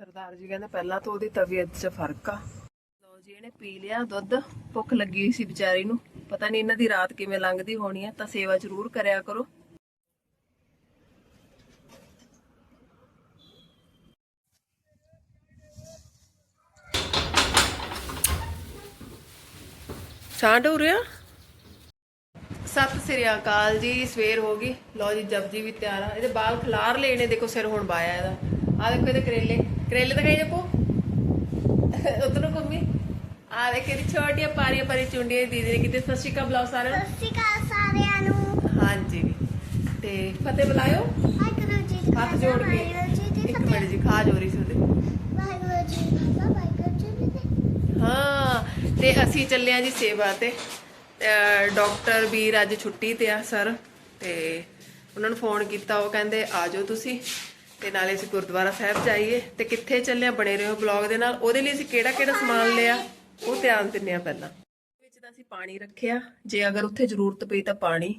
ਸਰਦਾਰ ਜੀ ਕਹਿੰਦੇ ਪਹਿਲਾਂ ਤਾਂ ਉਹਦੀ ਤਬੀਅਤ 'ਚ ਫ਼ਰਕ ਆ। ਲਓ ਜੀ, ਇਹਨੇ ਪੀ ਲਿਆ ਦੁੱਧ, ਭੁੱਖ ਲੱਗੀ ਹੋਈ ਸੀ ਵਿਚਾਰੀ ਨੂੰ। ਪਤਾ ਨਹੀਂ ਇਹਨਾਂ ਦੀ ਰਾਤ ਕਿਵੇਂ ਲੰਘਦੀ ਹੋਣੀ ਹੈ ਤਾਂ ਸੇਵਾ ਜ਼ਰੂਰ ਕਰਿਆ ਕਰੋ। ਸਾਂਢ ਹੋ ਰਿਹਾ? ਸਤਿ ਸ੍ਰੀ ਅਕਾਲ ਜੀ, ਸਵੇਰ ਹੋ ਗਈ। ਲਓ ਜੀ, ਜਪਜੀ ਵੀ ਤਿਆਰ ਆ। ਇਹਦੇ ਬਾਲ ਖਲਾਰ ਲੈਣੇ ਨੇ, ਦੇਖੋ ਸਿਰ ਹੁਣ ਬਾਇਆ ਇਹਦਾ। ਆ ਦੇਖੋ ਇਹਦੇ ਕਰੇਲੇ ਕਰੇਲੇ ਦਿਖਾਈ ਜਪੋ ਉਧਰ ਘੁੰਮੀ ਆ ਦੇਖ ਇਹਦੀ ਛੋਟੀਆਂ ਪਾਰੀਆਂ ਪਾਰੀ ਚੁੰਡੀਆਂ ਦੀਦੀ ਨੇ ਕਿਤੇ ਸਤਿ ਸ਼੍ਰੀ ਅਕਾਲ ਬੁਲਾਓ ਸਾਰਿਆਂ ਨੂੰ ਸਤਿ ਸ਼੍ਰੀ ਅਕਾਲ ਸਾਰਿਆਂ ਨੂੰ ਹਾਂਜੀ ਤੇ ਫਤਿਹ ਬੁਲਾਇਓ ਵਾਹਿਗੁਰੂ ਜੀ ਕਾ ਹੱਥ ਜੋੜ ਕੇ ਇੱਕ ਮਿੰਟ ਜੀ ਖਾ ਜੋਰੀ ਸੀ ਉਹਦੇ ਵਾਹਿਗੁਰੂ ਜੀ ਦਾ ਵਾਹਿਗੁਰੂ ਜੀ ਦੀ ਫਤਿਹ ਹਾਂ ਤੇ ਅਸੀਂ ਚੱਲੇ ਆ ਜੀ ਸੇਵਾ ਤੇ ਡਾਕਟਰ ਵੀਰ ਅੱਜ ਛੁੱਟੀ ਤੇ ਆ ਸਰ ਤੇ ਉਹਨਾਂ ਨੂੰ ਫੋਨ ਕੀਤਾ ਉਹ ਕਹਿੰਦੇ ਆ ਜਾਓ ਤੁਸੀਂ ਤੇ ਨਾਲੇ ਅਸੀਂ ਗੁਰਦੁਆਰਾ ਸਾਹਿਬ ਜਾਈਏ ਤੇ ਕਿੱਥੇ ਚੱਲਿਆ ਬਣੇ ਰਹੋ ਬਲੌਗ ਦੇ ਨਾਲ। ਉਹਦੇ ਲਈ ਅਸੀਂ ਕਿਹੜਾ ਕਿਹੜਾ ਸਮਾਨ ਲਿਆ, ਉਹ ਧਿਆਨ ਦਿੰਨੇ ਆ ਪਹਿਲਾਂ। ਵਿੱਚ ਤਾਂ ਅਸੀਂ ਪਾਣੀ ਰੱਖਿਆ। ਜੇ ਅਗਰ ਉੱਥੇ ਜ਼ਰੂਰਤ ਪਈ ਤਾਂ ਪਾਣੀ।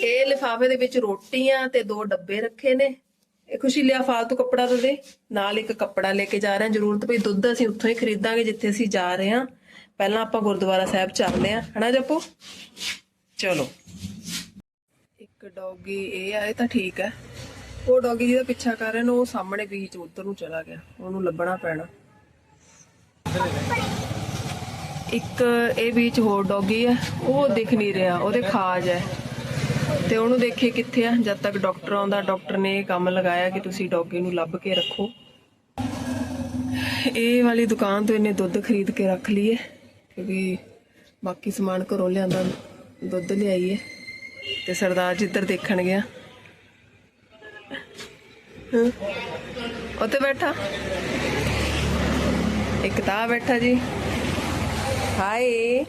ਇਹ ਲਿਫਾਫੇ ਦੇ ਵਿੱਚ ਰੋਟੀਆਂ ਤੇ ਦੋ ਡੱਬੇ ਰੱਖੇ ਨੇ। ਇਹ ਖੁਸ਼ੀ ਲਿਆ ਫਾਲਤੂ ਕੱਪੜਾ ਤਾਂ ਦੇ। ਨਾਲ ਇੱਕ ਕੱਪੜਾ ਲੈ ਕੇ ਜਾ ਰਹੇ ਹਾਂ। ਜ਼ਰੂਰਤ ਪਈ ਦੁੱਧ ਅਸੀਂ ਉੱਥੋਂ ਹੀ ਖਰੀਦਾਂਗੇ ਜਿੱਥੇ ਅਸੀਂ ਜਾ ਰਹੇ ਹਾਂ। ਪਹਿਲਾਂ ਆਪਾਂ ਗੁਰਦੁਆਰਾ ਸਾਹਿਬ ਚੱਲਦੇ ਹਾਂ। ਹਨਾ ਜੱਪੂ? ਚਲੋ। ਇੱਕ ਡੌਗੀ ਇਹ ਆ ਇਹ ਤਾਂ ਠੀਕ ਹੈ। ਉਹ ਡੌਗੀ ਜਿਹਦਾ ਪਿੱਛਾ ਕਰ ਰਹੇ ਨੇ ਉਹ ਸਾਹਮਣੇ ਬੀਚ ਉੱਧਰ ਨੂੰ ਚਲਾ ਗਿਆ। ਉਹਨੂੰ ਲੱਭਣਾ ਪੈਣਾ। ਇੱਕ ਇਹ ਬੀਚ ਹੋਰ ਡੌਗੀ ਹੈ ਉਹ ਦਿਖ ਨਹੀਂ ਰਿਹਾ, ਉਹਦੇ ਖਾਜ ਹੈ। ਤੇ ਉਹਨੂੰ ਦੇਖੇ ਕਿੱਥੇ ਆ? ਜਦ ਤੱਕ ਡਾਕਟਰ ਆਉਂਦਾ, ਡਾਕਟਰ ਨੇ ਇਹ ਕੰਮ ਲਗਾਇਆ ਕਿ ਤੁਸੀਂ ਡੌਗੀ ਨੂੰ ਲੱਭ ਕੇ ਰੱਖੋ। ਇਹ ਵਾਲੀ ਦੁਕਾਨ ਤੋਂ ਇਹਨੇ ਦੁੱਧ ਖਰੀਦ ਕੇ ਰੱਖ ਲਈਏ, ਕਿਉਂਕਿ ਬਾਕੀ ਸਮਾਨ ਘਰੋਂ ਲਿਆਂਦਾ, ਦੁੱਧ ਲਿਆਈਏ। ਤੇ ਸਰਦਾਰ ਜਿੱਧਰ ਦੇਖਣ ਗਿਆ ਉੱਥੇ ਬੈਠਾ। ਇੱਕ ਤਾਂ ਬੈਠਾ ਜੀ। ਹਾਏ।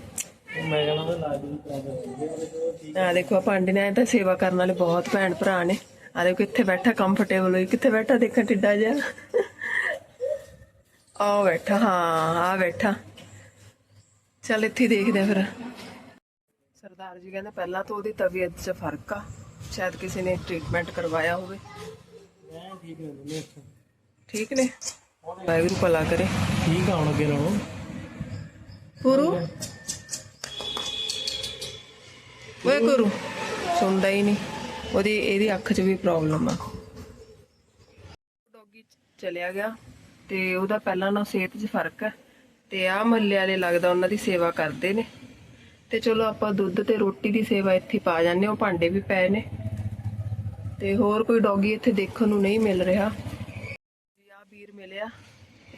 ਮੈਂ ਕਹਿੰਦਾ ਤਾਂ ਲਾ ਦੀ ਆ ਦੇਖੋ ਭਾਂਡੇ ਨੇ ਤਾਂ ਸੇਵਾ ਕਰਨ ਵਾਲੇ ਬਹੁਤ ਭੈਣ ਭਰਾ ਨੇ। ਆ ਦੇਖੋ ਕਿੱਥੇ ਬੈਠਾ ਕੰਫਰਟੇਬਲ ਹੋਈ। ਕਿੱਥੇ ਬੈਠਾ ਦੇਖਾਂ ਟਿੱਡਾ ਜਿਹਾ। ਆ ਬੈਠਾ ਹਾਂ ਆ ਬੈਠਾ। ਚੱਲ ਇੱਥੇ ਦੇਖਦੇ ਆ ਫਿਰ। ਸਰਦਾਰ ਜੀ ਕਹਿੰਦੇ ਪਹਿਲਾਂ ਤਾਂ ਉਹਦੀ ਤਬੀਅਤ 'ਚ ਫ਼ਰਕ ਆ। ਸ਼ਾਇਦ ਕਿਸੇ ਨੇ ਟ੍ਰੀਟਮੈਂਟ ਕਰਵਾਇਆ ਹੋਵੇ। ਮੈਂ ਠੀਕ ਨਹੀਂ ਹੁੰਦੀ ਅੱਛਾ ਠੀਕ ਨੇ। ਵਾਹਿਗੁਰੂ ਭਲਾ ਕਰੇ। ਠੀਕ ਆ ਹੁਣ ਅੱਗੇ ਨਾਲੋਂ ਗੁਰੂ। ਵੇ ਗੁਰੂ ਸੁਣਦਾ ਹੀ ਨਹੀਂ। ਉਹਦੀ ਇਹਦੀ ਅੱਖ 'ਚ ਵੀ ਪ੍ਰੋਬਲਮ ਆ। ਡੌਗੀ ਚਲਿਆ ਗਿਆ ਤੇ ਉਹਦਾ ਪਹਿਲਾਂ ਨਾਲ ਸਿਹਤ 'ਚ ਫ਼ਰਕ ਹੈ ਤੇ ਆ ਮਹੱਲੇ ਵਾਲੇ ਲੱਗਦਾ ਉਹਨਾਂ ਦੀ ਸੇਵਾ ਕਰਦੇ ਨੇ। ਤੇ ਚਲੋ ਆਪਾਂ ਦੁੱਧ ਤੇ ਰੋਟੀ ਦੀ ਸੇਵਾ ਇੱਥੇ ਪਾ ਜਾਂਦੇ ਹਾਂ ਉਹ ਭਾਂਡੇ ਵੀ ਪਏ ਨੇ। ਤੇ ਹੋਰ ਕੋਈ ਡੌਗੀ ਇੱਥੇ ਦੇਖਣ ਨੂੰ ਨਹੀਂ ਮਿਲ ਰਿਹਾ। ਜੀ ਆ ਵੀਰ ਮਿਲਿਆ।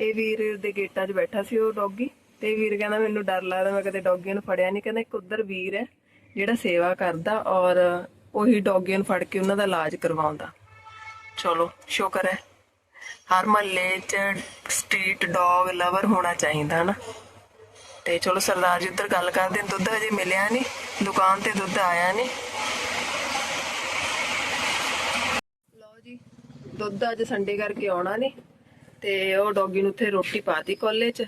ਇਹ ਵੀਰ ਦੇ ਗੇਟਾਂ 'ਚ ਬੈਠਾ ਸੀ ਉਹ ਡੌਗੀ ਤੇ ਵੀਰ ਕਹਿੰਦਾ ਮੈਨੂੰ ਡਰ ਲੱਗਦਾ, ਮੈਂ ਕਦੇ ਡੌਗੀਆਂ ਨੂੰ ਫੜਿਆ ਨਹੀਂ। ਕਹਿੰਦਾ ਇੱਕ ਉਧਰ ਵੀਰ ਹੈ ਜਿਹੜਾ ਸੇਵਾ ਕਰਦਾ ਔਰ ਉਹੀ ਡੌਗੀਆਂ ਨੂੰ ਫੜ ਕੇ ਉਹਨਾਂ ਦਾ ਇਲਾਜ ਕਰਵਾਉਂਦਾ। ਚਲੋ, ਸ਼ੁਕਰ ਹੈ। ਹਰ ਮਹੱਲੇ 'ਚ ਸਟਰੀਟ ਡੌਗ ਲਵਰ ਹੋਣਾ ਚਾਹੀਦਾ, ਹਨਾ? ਤੇ ਚਲੋ ਸਰਦਾਰ ਜੀ, ਉੱਧਰ ਗੱਲ ਕਰਦੇ ਦੁੱਧ ਹਜੇ ਮਿਲਿਆ ਨਹੀਂ। ਦੁਕਾਨ ਤੇ ਦੁੱਧ ਆਇਆ ਨਹੀਂ ਲਓ ਜੀ ਦੁੱਧ ਅੱਜ ਸੰਡੇ ਕਰਕੇ ਆਉਣਾ ਨੇ ਤੇ ਉਹ ਡੌਗੀ ਨੂੰ ਉੱਥੇ ਰੋਟੀ ਪਾਤੀ ਕੋਲੇ 'ਚ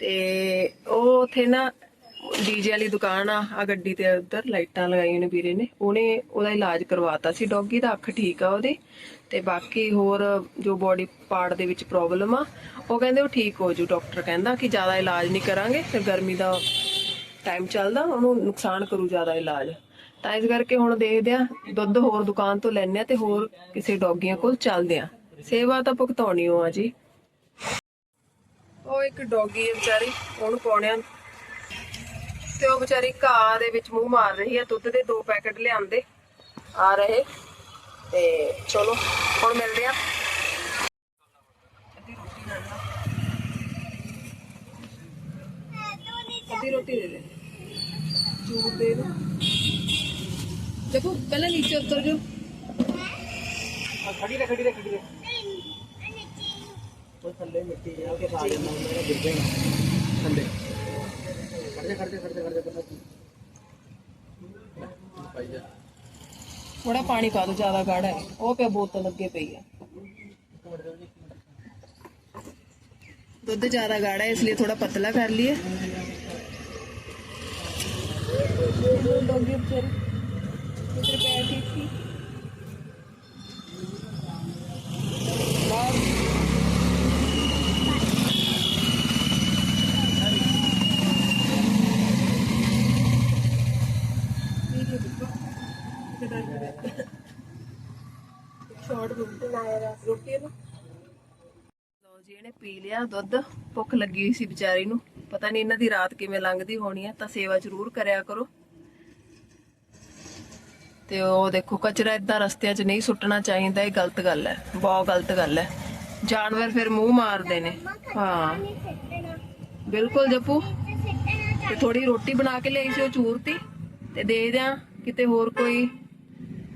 ਤੇ ਉਹ ਉੱਥੇ ਨਾ ਡੀਜੇ ਵਾਲੀ ਦੁਕਾਨ ਆ ਆ ਗੱਡੀ ਤੇ ਉੱਧਰ ਲਾਈਟਾਂ ਲਗਾਈਆਂ ਨੇ ਵੀਰੇ ਨੇ, ਉਹਨੇ ਉਹਦਾ ਇਲਾਜ ਕਰਵਾਤਾ ਸੀ, ਡੌਗੀ ਦਾ ਅੱਖ ਠੀਕ ਆ ਉਹਦੀ ਤੇ ਬਾਕੀ ਹੋਰ ਜੋ ਬੋਡੀ ਪਾਰਟ ਦੇ ਵਿੱਚ ਪ੍ਰੋਬਲਮ ਆ, ਉਹ ਕਹਿੰਦੇ ਉਹ ਠੀਕ ਹੋ ਜੂ ਡਾਕਟਰ ਕਹਿੰਦਾ ਕਿ ਜ਼ਿਆਦਾ ਇਲਾਜ ਨਹੀਂ ਕਰਾਂਗੇ, ਫਿਰ ਗਰਮੀ ਦਾ ਟਾਈਮ ਚੱਲਦਾ, ਉਹਨੂੰ ਨੁਕਸਾਨ ਕਰੂ ਜ਼ਿਆਦਾ ਇਲਾਜ। ਤਾਂ ਇਸ ਕਰਕੇ ਹੁਣ ਦੇਖਦੇ ਆ ਦੁੱਧ ਹੋਰ ਦੁਕਾਨ ਤੋਂ ਲੈਣੇ ਆ ਤੇ ਹੋਰ ਕਿਸੇ ਡੌਗੀਆਂ ਕੋਲ ਚੱਲਦੇ ਆ ਸੇਵਾ ਤਾਂ ਭੁਗਤਾਉਣੀ ਹੋ ਆ ਜੀ। ਉਹ ਇੱਕ ਡੌਗੀ ਹੈ ਵਿਚਾਰੀ, ਉਹਨੂੰ ਪਾਉਣਿਆ ਤੇ ਉਹ ਵਿਚਾਰੀ ਘਾਹ ਦੇ ਵਿੱਚ ਮੂੰਹ ਮਾਰ ਰਹੀ ਹੈ, ਦੁੱਧ ਦੇ ਦੋ ਪੈਕੇਟ ਲਿਆਂਦੇ। ਆ ਰਹੇ। ਤੇ ਚਲੋ, ਹੁਣ ਮਿਲਦੇ ਆ ਅੱਧੀ ਰੋਟੀ ਦੇ ਦੇ। ਚੂਰ ਦੇ ਦੋ। ਦੇਖੋ ਪਹਿਲਾਂ ਨੀਚੇ ਉਤਰ ਜਾਓ ਆ ਖੜੀ ਰਹਿ ਖੜੀ ਰਹਿ ਖੜੀ ਰਹਿ ਉਹ ਥੱਲੇ ਮਿੱਟੀ ਆ ਕੇ ਪਾ ਦੇਣਾ ਉਹਨਾਂ ਨੇ ਗਿਰ ਜਾਏਗਾ ਥੱਲੇ ਖੜ ਜਾ ਖੜ ਜਾ ਖੜ ਜਾ ਖੜ ਜਾ ਬੰਦਾ ਪਾਈ ਜਾ ਥੋੜਾ ਪਾਣੀ ਪਾ ਦਿਓ ਜ਼ਿਆਦਾ ਗਾੜਾ ਹੈ ਉਹ ਪਿਆ ਬੋਤਲ ਅੱਗੇ ਪਈ ਆ ਦੁੱਧ ਜ਼ਿਆਦਾ ਗਾੜਾ ਲੋ ਜੀ, ਇਹਨੇ ਪੀ ਲਿਆ ਦੁੱਧ, ਭੁੱਖ ਲੱਗੀ ਸੀ ਵਿਚਾਰੀ ਨੂੰ। ਪਤਾ ਨਹੀਂ ਇਹਨਾਂ ਦੀ ਰਾਤ ਕਿਵੇਂ ਲੰਘਦੀ ਹੋਣੀ ਹੈ ਤਾਂ ਸੇਵਾ ਜ਼ਰੂਰ ਕਰਿਆ ਕਰੋ। ਤੇ ਉਹ ਦੇਖੋ, ਕਚਰਾ ਇਦਾਂ ਰਸਤਿਆਂ 'ਚ ਨਹੀਂ ਸੁੱਟਣਾ ਚਾਹੀਦਾ, ਇਹ ਗਲਤ ਗੱਲ ਹੈ, ਬਹੁਤ ਗਲਤ ਗੱਲ ਹੈ। ਜਾਨਵਰ ਫਿਰ ਮੂੰਹ ਮਾਰਦੇ ਨੇ। ਹਾਂ। ਬਿਲਕੁਲ ਜੱਪੂ। ਤੇ ਥੋੜੀ ਰੋਟੀ ਬਣਾ ਕੇ ਲਈ ਸੀ ਉਹ ਚੂਰਤੀ, ਤੇ ਦੇ ਦਿਆਂ ਕਿਤੇ ਹੋਰ ਕੋਈ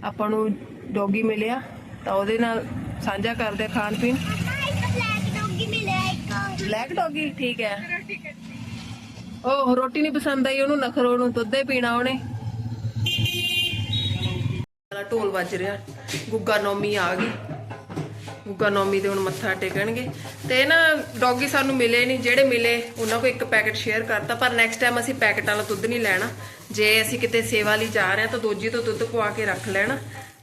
ਆਪਾਂ ਨੂੰ ਡੋਗੀ ਮਿਲਿਆ, ਤਾਂ ਉਹਦੇ ਨਾਲ ਸਾਂਝਾ ਕਰਦੇ ਆ ਖਾਣ ਪੀਣ। ਮੰਮਾ ਬਲੈਕ ਡੌਗੀ ਡੋਗੀ ਠੀਕ ਹੈ। ਉਹ ਰੋਟੀ ਨਹੀਂ ਪਸੰਦ ਆਈ ਉਹਨੂੰ, ਨਖਰੋ ਨੂੰ ਦੁੱਧੇ ਪੀਣਾ ਉਹਨੇ। ਵਾਲਾ ਢੋਲ ਵੱਜ ਰਿਹਾ। ਗੁੱਗਾ ਨੌਮੀ ਆ ਗਈ। ਗੁੱਗਾ ਨੌਮੀ ਤੇ ਹੁਣ ਮੱਥਾ ਟੇਕਣਗੇ। ਤੇ ਨਾ ਡੌਗੀ ਸਾਨੂੰ ਮਿਲੇ ਨਹੀਂ ਜਿਹੜੇ ਮਿਲੇ, ਉਹਨਾਂ ਕੋ ਇੱਕ ਪੈਕੇਟ ਸ਼ੇਅਰ ਕਰਤਾ। ਪਰ ਨੈਕਸਟ ਟਾਈਮ ਅਸੀਂ ਪੈਕੇਟ ਵਾਲਾ ਦੁੱਧ ਨਹੀਂ ਲੈਣਾ। ਜੇ ਅਸੀਂ ਕਿਤੇ ਸੇਵਾ ਲਈ ਜਾ ਰਹੇ ਹਾਂ, ਤਾਂ ਦੋਜੀ ਤੋਂ ਦੁੱਧ ਪਵਾ ਕੇ ਰੱਖ ਲੈਣਾ।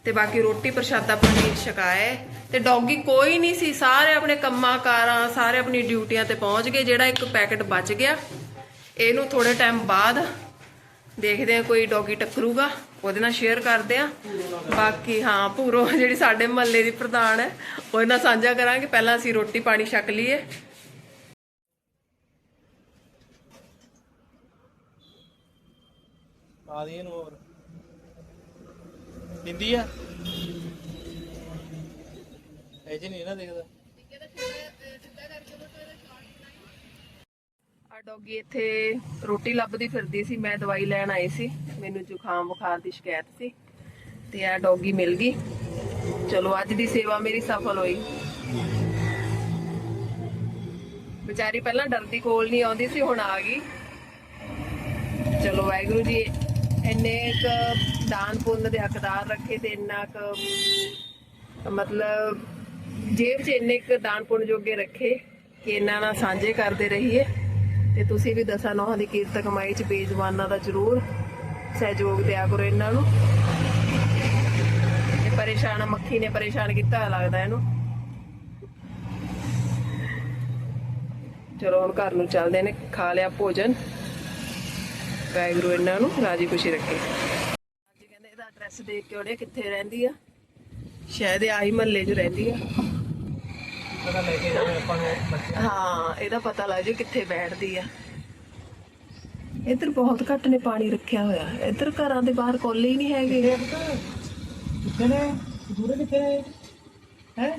ਤੇ ਬਾਕੀ ਰੋਟੀ ਪ੍ਰਸ਼ਾਦਾ ਪਾਣੀ ਛਕਾਏ ਤੇ ਡੌਗੀ ਕੋਈ ਨਹੀਂ ਸੀ। ਸਾਰੇ ਆਪਣੇ ਕੰਮਾਂ ਕਾਰਾਂ, ਸਾਰੇ ਆਪਣੀ ਡਿਊਟੀਆਂ ਤੇ ਪਹੁੰਚ ਗਏ। ਜਿਹੜਾ ਇੱਕ ਪੈਕੇਟ ਬਚ ਗਿਆ, ਇਹਨੂੰ ਥੋੜੇ ਟਾਈਮ ਬਾਅਦ ਦੇਖਦੇ ਆ ਕੋਈ ਡੌਗੀ ਟੱਕਰੂਗਾ, ਉਹਦੇ ਨਾਲ ਸ਼ੇਅਰ ਕਰਦੇ ਆ ਬਾਕੀ ਹਾਂ ਪੂਰੋ ਜਿਹੜੀ ਸਾਡੇ ਮਹੱਲੇ ਦੀ ਪ੍ਰਧਾਨ ਹੈ, ਉਹਦੇ ਨਾਲ ਸਾਂਝਾ ਕਰਾਂਗੇ। ਪਹਿਲਾਂ ਅਸੀਂ ਰੋਟੀ ਪਾਣੀ ਛਕ ਲਈਏ। ਪਾ ਦੀ ਇਹਨੂੰ ਹੋਰ। ਦਿੰਦੀ ਆ? ਇਹ ਜੀ ਨਹੀਂ ਨਾ ਦੇਖਦਾ। ਡੌਗੀ ਇੱਥੇ ਰੋਟੀ ਲੱਭਦੀ ਫਿਰਦੀ ਸੀ, ਮੈਂ ਦਵਾਈ ਲੈਣ ਆਈ ਸੀ, ਮੈਨੂੰ ਜ਼ੁਕਾਮ ਬੁਖਾਰ ਦੀ ਸ਼ਿਕਾਇਤ ਸੀ, ਤੇ ਆ ਡੌਗੀ ਮਿਲ ਗਈ। ਚਲੋ, ਅੱਜ ਦੀ ਸੇਵਾ ਮੇਰੀ ਸਫਲ ਹੋਈ। ਵਿਚਾਰੀ ਪਹਿਲਾਂ ਡਰਦੀ ਕੋਲ ਨਹੀਂ ਆਉਂਦੀ ਸੀ, ਹੁਣ ਆ ਗਈ। ਚਲੋ, ਵਾਹਿਗੁਰੂ ਜੀ, ਇੰਨੇ ਕੁ ਦਾਨ ਪੁੰਨ ਦੇ ਹੱਕਦਾਰ ਰੱਖੇ ਤੇ ਇੰਨਾ ਕੁ ਮਤਲਬ ਜੇਬ 'ਚ ਇੰਨੇ ਕੁ ਦਾਨ ਪੁੰਨ ਜੋਗੇ ਰੱਖੇ ਕਿ ਇਹਨਾਂ ਨਾਲ ਸਾਂਝੇ ਕਰਦੇ ਰਹੀਏ। ਤੇ ਤੁਸੀਂ ਵੀ ਦਸਾਂ ਨੌਹਾਂ ਦੀ ਕੀਰਤ ਕਮਾਈ 'ਚ ਬੇਜਵਾਨਾਂ ਦਾ ਜ਼ਰੂਰ ਸਹਿਯੋਗ ਦਿਆ ਕਰੋ ਇਹਨਾਂ ਨੂੰ। ਇਹ ਪਰੇਸ਼ਾਨ, ਮੱਖੀ ਨੇ ਪਰੇਸ਼ਾਨ ਕੀਤਾ ਲੱਗਦਾ ਇਹਨੂੰ। ਚਲੋ ਹੁਣ ਘਰ ਨੂੰ ਚੱਲਦੇ ਨੇ, ਖਾ ਲਿਆ ਭੋਜਨ। ਵਾਹਿਗੁਰੂ ਇਹਨਾਂ ਨੂੰ ਰਾਜੀ ਖੁਸ਼ੀ ਰੱਖੇ। ਅੱਜ ਕਹਿੰਦੇ ਇਹਦਾ ਐਡਰੈਸ ਦੇਖ ਕੇ ਉਹਨੇ ਕਿੱਥੇ ਰਹਿੰਦੀ ਆ? ਸ਼ਾਇਦ ਆਹੀ ਮਹੱਲੇ 'ਚ ਰਹਿੰਦੀ ਆ। ਪਤਾ ਲੈ ਕੇ ਜਾਵੇ ਆਪਾਂ ਨੂੰ ਬੱਚੇ ਹਾਂ ਇਹਦਾ ਪਤਾ ਲੱਗ ਜੂ ਕਿੱਥੇ ਬੈਠਦੀ ਆ। ਇੱਧਰ ਬਹੁਤ ਘੱਟ ਨੇ ਪਾਣੀ ਰੱਖਿਆ ਹੋਇਆ। ਇੱਧਰ ਘਰਾਂ ਦੇ ਬਾਹਰ ਕੋਲੇ ਹੀ ਨਹੀਂ ਹੈਗੇ। ਕਿੱਥੇ ਨੇ? ਦੂਰੇ ਕਿੱਥੇ? ਨੇ ਹੈ?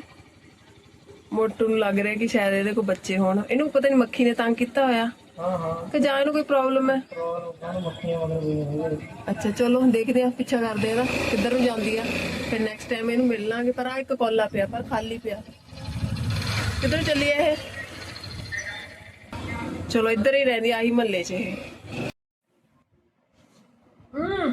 ਮੋਟੂ ਨੂੰ ਲੱਗ ਰਿਹਾ ਕਿ ਸ਼ਾਇਦ ਇਹਦੇ ਕੋਲ ਬੱਚੇ ਹੋਣ। ਇਹਨੂੰ ਪਤਾ ਨਹੀਂ ਮੱਖੀ ਨੇ ਤੰਗ ਕੀਤਾ ਹੋਇਆ। ਹਾਂ ਹਾਂ। ਕਿ ਜਾਂ ਇਹਨੂੰ ਕੋਈ ਪ੍ਰੋਬਲਮ ਹੈ? ਅੱਛਾ ਚਲੋ ਦੇਖਦੇ ਆ ਪਿੱਛਾ ਕਰਦੇ ਆ ਕਿੱਧਰ ਨੂੰ ਜਾਂਦੀ ਆ। ਫਿਰ ਨੈਕਸਟ ਟਾਈਮ ਇਹਨੂੰ ਮਿਲ ਲਾਂਗੇ। ਪਰ ਆ ਇੱਕ ਕੋਲਾ ਪਿਆ ਪਰ ਖਾਲੀ ਪਿਆ। ਕਿੱਧਰ ਚੱਲੀ ਆ ਇਹ ਚਲੋ ਇੱਧਰ ਹੀ ਰਹਿੰਦੀ ਆ, ਆਹੀ ਮਹੱਲੇ 'ਚ ਇਹ ਹੂੰ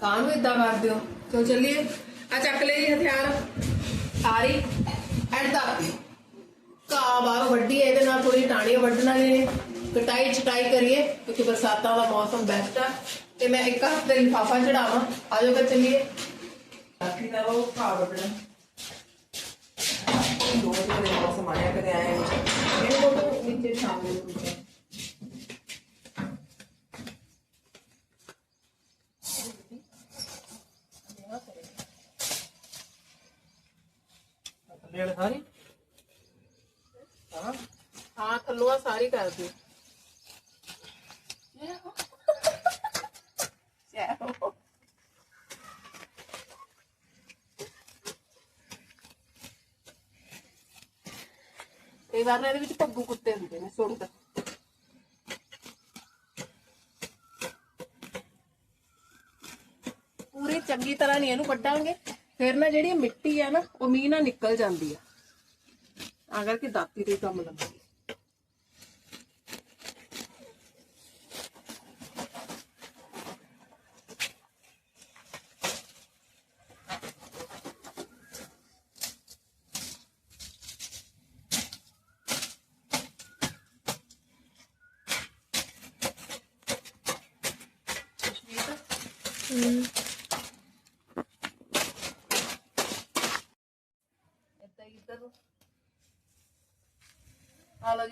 ਕਾਹਨੂੰ ਇਦਾਂ ਕਰਦੇ ਹੋ ਚਲੋ ਚੱਲੀਏ ਆ ਚੱਕ ਲੈ ਜੀ ਹਥਿਆਰ ਆਰੀ ਐਡ ਦਾ ਕਾ ਬਾਹਰ ਵੱਡੀ ਹੈ ਇਹਦੇ ਨਾਲ ਥੋੜੀ ਟਾਣੀਆਂ ਵੱਢਣ ਵਾਲੀਆਂ ਨੇ ਕਟਾਈ ਚਟਾਈ ਕਰੀਏ ਕਿਉਂਕਿ ਬਰਸਾਤਾਂ ਵਾਲਾ ਮੌਸਮ ਬੈਸਟ ਆ ਤੇ ਮੈਂ ਇੱਕ ਹਫ਼ਤੇ ਲਿਫਾਫਾ ਚੜਾਵਾਂ। ਆ ਜਾਓ ਫਿਰ ਚੱਲੀਏ ਬਾਕੀ ਤਾਂ ਉਹ ਦੋ ਜਿਹੜੇ ਮੌਸਮ ਆਇਆ ਕਦੇ ਆਏ ਇਹਨੂੰ ਕੋਲ ਨੀਚੇ ਸ਼ਾਮ ਨੂੰ ਉੱਤੇ ਥੱਲੇ ਵਾਲੇ ਸਾਰੀ? ਹਾਂ। ਹਾਂ ਥੱਲੋਂ ਆ ਸਾਰੀ ਕਰ ਦਿਓ ਚਲੋ ਇਹ ਵਾਰ ਨਾ ਇਹਦੇ ਵਿੱਚ ਪੱਗੂ ਕੁੱਤੇ ਹੁੰਦੇ ਨੇ ਸੁੱਟ ਪੂਰੀ ਚੰਗੀ ਤਰ੍ਹਾਂ ਨਹੀਂ ਇਹਨੂੰ ਵੱਢਾਂਗੇ ਫਿਰ ਨਾ ਜਿਹੜੀ ਇਹ ਮਿੱਟੀ ਆ ਨਾ ਉਹ ਮੀਂਹ ਨਾਲ ਨਿਕਲ ਜਾਂਦੀ ਆ ਆ ਕਰਕੇ ਦਾਤੀ ਤੇ ਹੀ ਕੰਮ ਲੱਗਦਾ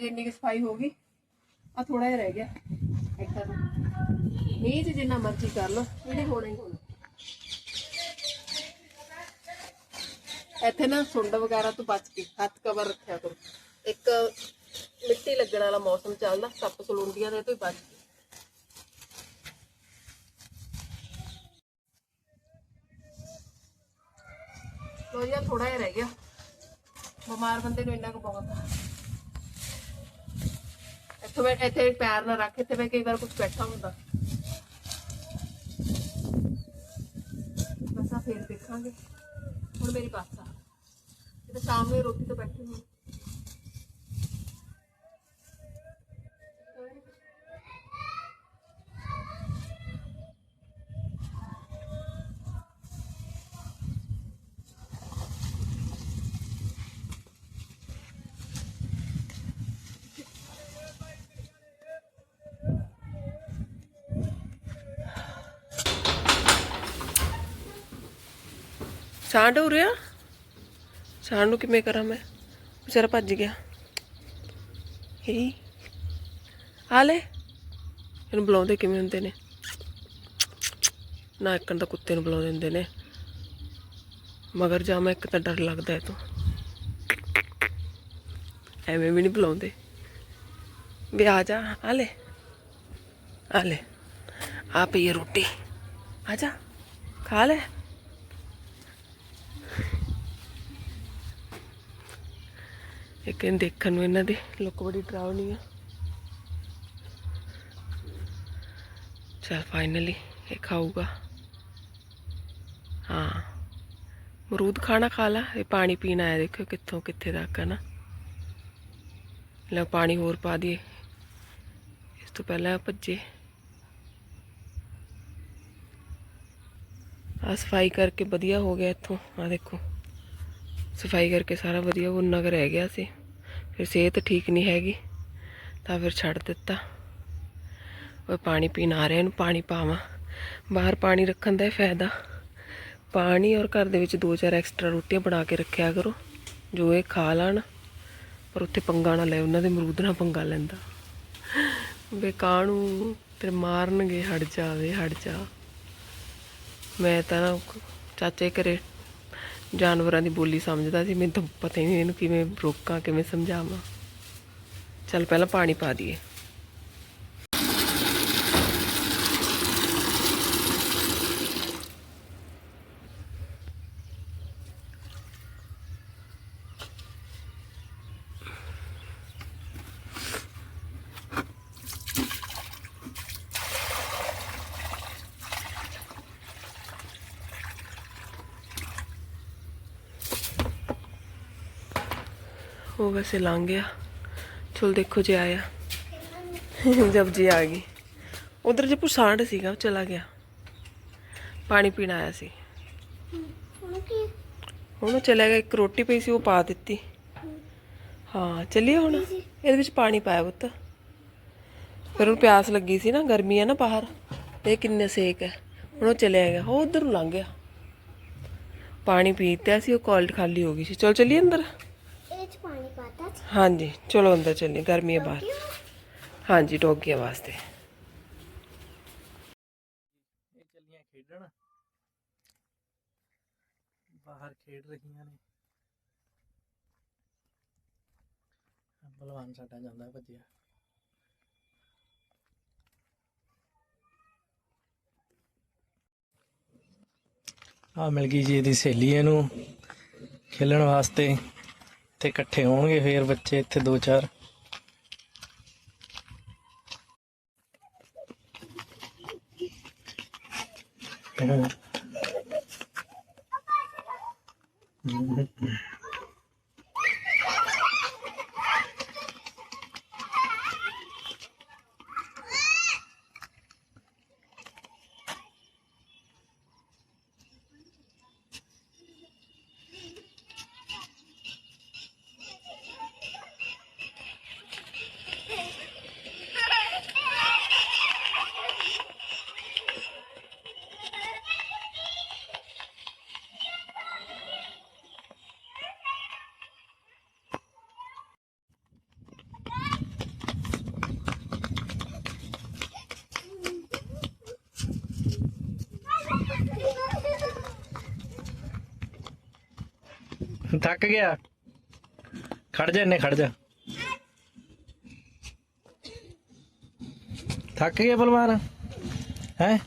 किन्नी की सफ़ाई होगी, आ थोड़ा जहा रह गया। मीह जिन्ना मर्ज़ी कर लो ये होने इतने सुंड वगैरह तो बच के हथ कवर रखे तो एक मिट्टी लगने वाला मौसम चलना सप्प सलूंदियाँ तो बच लो थोड़ा जहा रह गया। बीमार बंद इना बहुत ਇੱਥੇ ਮੈਂ ਇੱਥੇ ਪੈਰ ਨਾ ਰੱਖ, ਇੱਥੇ ਮੈਂ ਕਈ ਵਾਰ ਕੁਝ ਬੈਠਾ ਹੁੰਦਾ। ਬਸ ਆ ਫੇਰ ਦੇਖਾਂਗੇ। ਹੁਣ ਮੇਰੀ ਬੱਸ ਆ। ਇਹ ਤਾਂ ਸ਼ਾਮ ਨੂੰ ਰੋਟੀ ਤੋਂ ਬੈਠੀ ਹਾਂ ਸਾਂਢ ਹੋ ਰਿਹਾ ਸਾਂਢ ਨੂੰ ਕਿਵੇਂ ਕਰਾਂ ਮੈਂ? ਵਿਚਾਰਾ ਭੱਜ ਗਿਆ। ਹੀ। ਆ ਲੈ। ਇਹਨੂੰ ਬੁਲਾਉਂਦੇ ਕਿਵੇਂ ਹੁੰਦੇ ਨੇ? ਨਾ ਇੱਕਣ ਤਾਂ ਕੁੱਤੇ ਨੂੰ ਬੁਲਾਉਂਦੇ ਹੁੰਦੇ ਨੇ। ਮਗਰ ਜਾ ਮੈਂ ਇੱਕ ਤਾਂ ਡਰ ਲੱਗਦਾ ਹੈ ਤੋਂ। ਐਵੇਂ ਵੀ ਨਹੀਂ ਬੁਲਾਉਂਦੇ। ਵੀ ਆ ਜਾ, ਆ ਲੈ। ਆ ਲੈ। ਆ ਪਈ ਹੈ ਰੋਟੀ। ਆ ਜਾ। ਖਾ ਲੈ। ਲੇਕਿਨ ਦੇਖਣ ਨੂੰ ਇਹਨਾਂ ਦੀ। ਲੁੱਕ ਬੜੀ ਡਰਾਵਣੀ ਆ। ਚਲ ਫਾਈਨਲੀ ਇਹ ਖਾਊਗਾ। ਹਾਂ। ਮਰੂਦ ਖਾਣਾ ਖਾ ਲਾ। ਇਹ ਪਾਣੀ ਪੀਣ ਆਇਆ ਦੇਖੋ ਕਿੱਥੋਂ ਕਿੱਥੇ ਤੱਕ ਹੈ ਨਾ। ਲੈ ਪਾਣੀ ਹੋਰ ਪਾ ਦਈਏ। ਇਸ ਤੋਂ ਪਹਿਲਾਂ ਭੱਜੇ। ਆ ਸਫ਼ਾਈ ਕਰਕੇ ਵਧੀਆ ਹੋ ਗਿਆ ਇੱਥੋਂ। ਆ ਦੇਖੋ। ਸਫ਼ਾਈ ਕਰਕੇ ਸਾਰਾ ਵਧੀਆ ਉਹ ਨਗ ਰਹਿ ਗਿਆ ਸੀ। ਫਿਰ ਸਿਹਤ ਠੀਕ ਨਹੀਂ ਹੈਗੀ, ਤਾਂ ਫਿਰ ਛੱਡ ਦਿੱਤਾ। ਉਹ ਪਾਣੀ ਪੀਣ ਆ ਰਿਹਾ, ਇਹਨੂੰ ਪਾਣੀ ਪਾਵਾਂ। ਬਾਹਰ ਪਾਣੀ ਰੱਖਣ ਦਾ ਇਹ ਫਾਇਦਾ। ਪਾਣੀ ਔਰ ਘਰ ਦੇ ਵਿੱਚ ਦੋ ਚਾਰ ਐਕਸਟਰਾ ਰੋਟੀਆਂ ਬਣਾ ਕੇ ਰੱਖਿਆ ਕਰੋ, ਜੋ ਇਹ ਖਾ ਲੈਣ। ਪਰ ਉੱਥੇ ਪੰਗਾ ਨਾ ਲੈ, ਉਹਨਾਂ ਦੇ ਮਰੂਦ ਨਾਲ ਪੰਗਾ ਲੈਂਦਾ। ਵੇ ਕਾਣੂ ਫਿਰ ਮਾਰਨਗੇ, ਹਟ ਜਾਵੇ ਹਟ ਜਾ। ਮੈਂ ਤਾਂ ਚਾਚੇ ਘਰੇ ਜਾਨਵਰਾਂ ਦੀ ਬੋਲੀ ਸਮਝਦਾ ਸੀ ਮੈਨੂੰ ਤਾਂ ਪਤਾ ਹੀ ਨਹੀਂ ਇਹਨੂੰ ਕਿਵੇਂ ਰੋਕਾਂ, ਕਿਵੇਂ ਸਮਝਾਵਾਂ। ਚੱਲ ਪਹਿਲਾਂ ਪਾਣੀ ਪਾ ਦਈਏ। ਉਹ ਵੈਸੇ ਲੰਘ ਗਿਆ। ਚਲ, ਦੇਖੋ ਜੇ ਆਇਆ। ਜਬ ਜੀ ਆ ਗਈ। ਉਧਰ ਜੇ ਪੁਸਾਂਡ ਸੀਗਾ, ਉਹ ਚਲਾ ਗਿਆ। ਪਾਣੀ ਪੀਣ ਆਇਆ ਸੀ। ਹੁਣ ਉਹ ਚਲਾ ਗਿਆ ਇੱਕ ਰੋਟੀ ਪਈ ਸੀ, ਉਹ ਪਾ ਦਿੱਤੀ। ਹਾਂ, ਚੱਲੀਏ ਹੁਣ। ਇਹਦੇ ਵਿੱਚ ਪਾਣੀ ਪਾਇਆ ਪੁੱਤ। ਫਿਰ ਉਹਨੂੰ ਪਿਆਸ ਲੱਗੀ ਸੀ ਨਾ, ਗਰਮੀ ਆ ਨਾ ਬਾਹਰ। ਇਹ ਕਿੰਨੇ ਸੇਕ ਹੈ। ਹੁਣ ਉਹ ਚਲਿਆ ਗਿਆ। ਉਹ ਉਧਰ ਨੂੰ ਲੰਘ ਗਿਆ। ਪਾਣੀ ਪੀਤਾ ਸੀ, ਉਹ ਕੋਲਡ ਖਾਲੀ ਹੋ ਗਈ ਸੀ। ਚਲ, ਚੱਲੀਏ ਅੰਦਰ। ਇਹ ਚ ਪਾਣੀ ਪਾਤਾ ਸੀ? ਹਾਂਜੀ ਚਲੋ ਅੰਦਰ ਚੱਲੀਏ ਗਰਮੀ ਹੈ ਬਾਹਰ। ਹਾਂਜੀ ਡੋਗੀਆਂ ਵਾਸਤੇ। ਇਹ ਚੱਲੀਆਂ ਖੇਡਣ। ਬਾਹਰ ਖੇਡ ਰਹੀਆਂ ਨੇ। ਬਲਵਾਨ ਸਾਡਾ ਜਾਂਦਾ ਭੱਜਿਆ। ਆ ਮਿਲ ਗਈ ਜੀ ਇਹਦੀ ਸਹੇਲੀ ਇਹਨੂੰ ਖੇਲਣ ਵਾਸਤੇ। ਤੇ ਇਕੱਠੇ ਹੋਣਗੇ ਫੇਰ ਬੱਚੇ ਇੱਥੇ ਦੋ ਚਾਰ। ਹਾਂ ਥੱਕ ਗਿਆ ਖੜ ਜਾ ਇੰਨੇ ਖੜ ਜਾ ਥੱਕ ਗਿਆ ਬਲਵਾਨ ਹੈ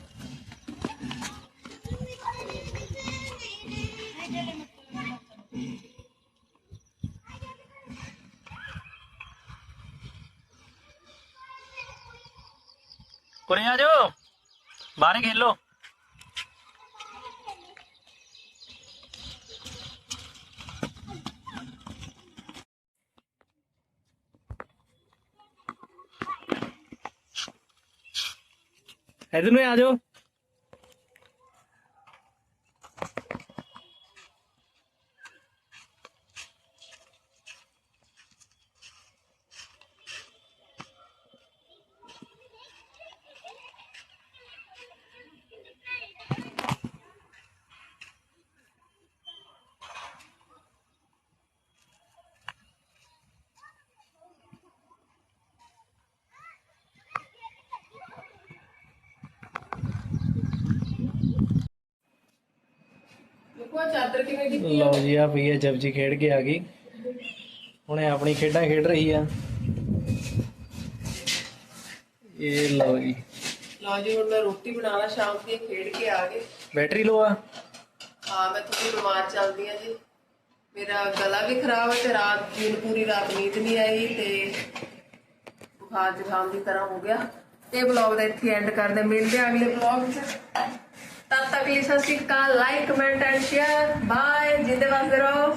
ਕੁਰੇ ਆ ਜਾਓ ਬਾਹਰ ਖੇਲੋ ਇਧਰ ਨੂੰ ਦੇਖੋ ਚਾਦਰ ਕਿਵੇਂ ਲਓ ਜੀ ਆ ਪਈ ਹੈ ਜਪਜੀ ਖੇਡ ਕੇ ਆ ਗਈ। ਹੁਣੇ ਆਪਣੀ ਖੇਡਾਂ ਖੇਡ ਰਹੀ ਆ। ਇਹ ਲਓ ਜੀ। ਲਓ ਜੀ ਹੁਣ ਮੈਂ ਰੋਟੀ ਬਣਾਉਣਾ ਸ਼ਾਮ ਦੀ ਖੇਡ ਕੇ ਆ ਗਏ। ਬੈਟਰੀ ਲੋ ਆ। ਹਾਂ ਮੈਂ ਥੋੜੀ ਬਿਮਾਰ ਚੱਲਦੀ ਆ ਜੀ। ਮੇਰਾ ਗਲਾ ਵੀ ਖਰਾਬ ਹੈ ਤੇ ਰਾਤ ਦਿਨ ਪੂਰੀ ਰਾਤ ਨੀਂਦ ਨਹੀਂ ਆਈ ਤੇ ਬੁਖਾਰ ਜ਼ੁਕਾਮ ਦੀ ਤਰ੍ਹਾਂ ਹੋ ਗਿਆ। ਇਹ ਬਲੌਗ ਦਾ ਇੱਥੇ ਐਂਡ ਕਰਦੇ। ਮਿਲਦੇ ਅਗਲੇ ਬਲੌਗ 'ਚ। ਤਦ ਤੱਕ ਲਈ ਸਤਿ ਸ਼੍ਰੀ ਅਕਾਲ like comment and share bye ਜਿੰਦੇ ਵਸਦੇ ਰਹੋ।